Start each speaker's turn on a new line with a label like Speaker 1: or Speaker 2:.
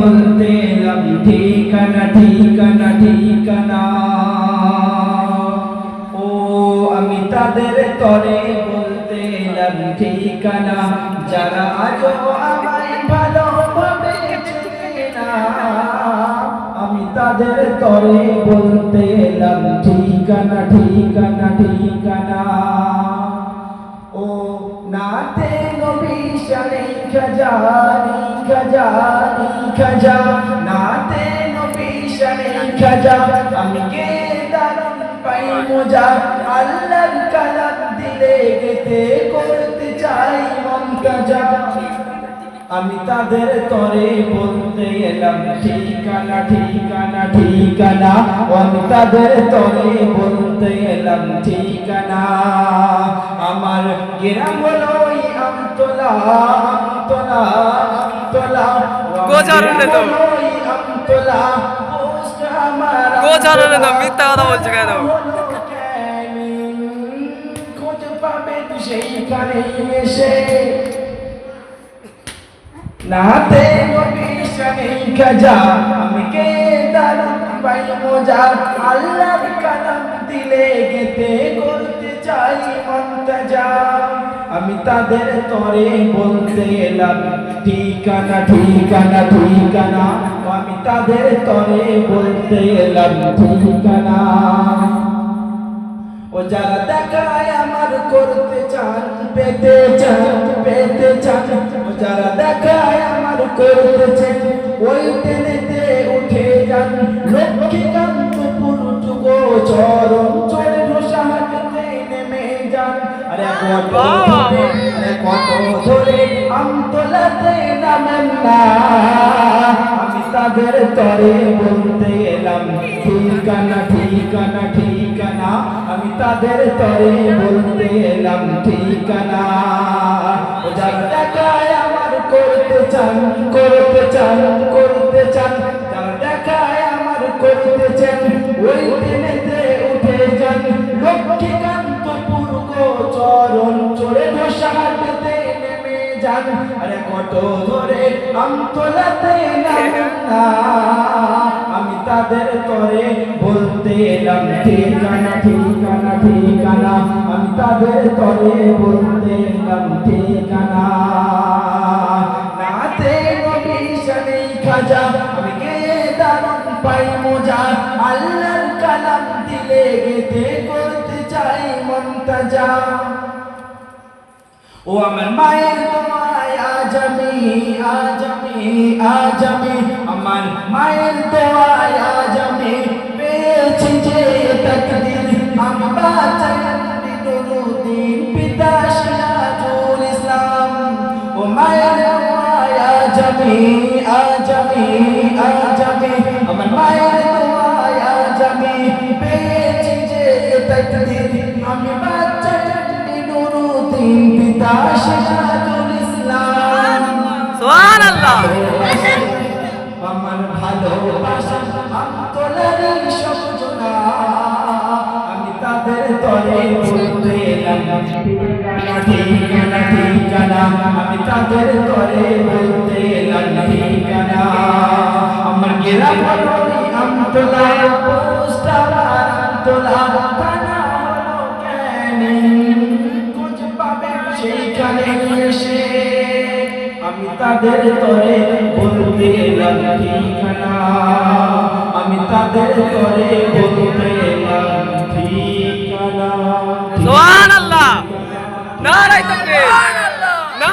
Speaker 1: বলতে ঠিকানা ঠিকানা ঠিকানা। ও, আমি তাদের তরে বলতে এলাম ঠিকানা। যারা চেনে না বলতে ঠিকানা ঠিকানা ঠিকানা। নবী শানে খাজা নি খাজা নি খাজা নাতে নবী শানে খাজা আমি কে দারুণ পাই মোজা আল্লাহর কালাম দিলে গেতে করতে চাই মন কাজা আমি তাদের তরে বলতে এলাম ঠিকানা ঠিকানা ঠিকানা ও আমি তাদের তরে বলতে এলাম ঠিকানা আমার গ্রাম হলো ওই আমতলা আমতলা আমতলা
Speaker 2: গোচারণে তো।
Speaker 1: আমতলা
Speaker 2: গোচারণে তো মিথ্যা কথা বলছে কেন?
Speaker 1: সেইখানে এসে নাতে আমি কে পাই মজা আল্লাহর কালাম দিলে গেতে করতে চাই মন্তজা। আমি তাদের তরে বলতে এলাম, ঠিকানা ঠিকানা ঠিকানা। আমি তাদের তরে বলতে এলাম, ঠিকানা। ও যারা দেখায় আমার করতে চান, পেতে চান পেতে চান। ও যারা দেখায় আমার করতে চান, ওই টেনেতে যান লক্ষ্মী কান্ত পুরুষ গো চরণ চড়ে হাতে নেমে যান। আরে কত ধরে কত ধরে, আমতলাতে নামেন না। আমি তাদের তরে বলতে এলাম, ঠিকানা ঠিকানা ঠিকানা। আমি তাদের তরে বলতে এলাম, ঠিকানা। যারা আমার করতে চান করতে চান করতে চান। যারা দেখায় আমার করতে চান, ওই দিনেতে উঠে যান। চরণ চড়ে বসাতে নেমে যান। আরে কত ধরে আমতলাতে আমি তাদের তরে বলতে এলাম, ঠিকানা ঠিকানা ঠিকানা। আমি তাদের তরে বলতে এলাম, ঠিকানা। খাজা। আমি কে দারুণ পাই মোজা। আল্লাহর কালাম দিলে গেতে করতে চাই মন্তাজা। ও আমার মায়ের তোমায় আজ আমি আজ আমি আজ আমি, আমার মায়ের দোয়ায় আজ আমি পেয়েছি যে তকদির। আমি বাঁচাই নুরুদ্দিন আমার ভালোবাসা অন্তরের সূচনা আমি তাদের তরে বলতে ঠিকানা ঠিকানা আমি তাদের তরে বলতে ঠিকানা আমার গেরা এসে আমি তাদের তরে বলতে এলাম ঠিকানা আমি তাদের তরে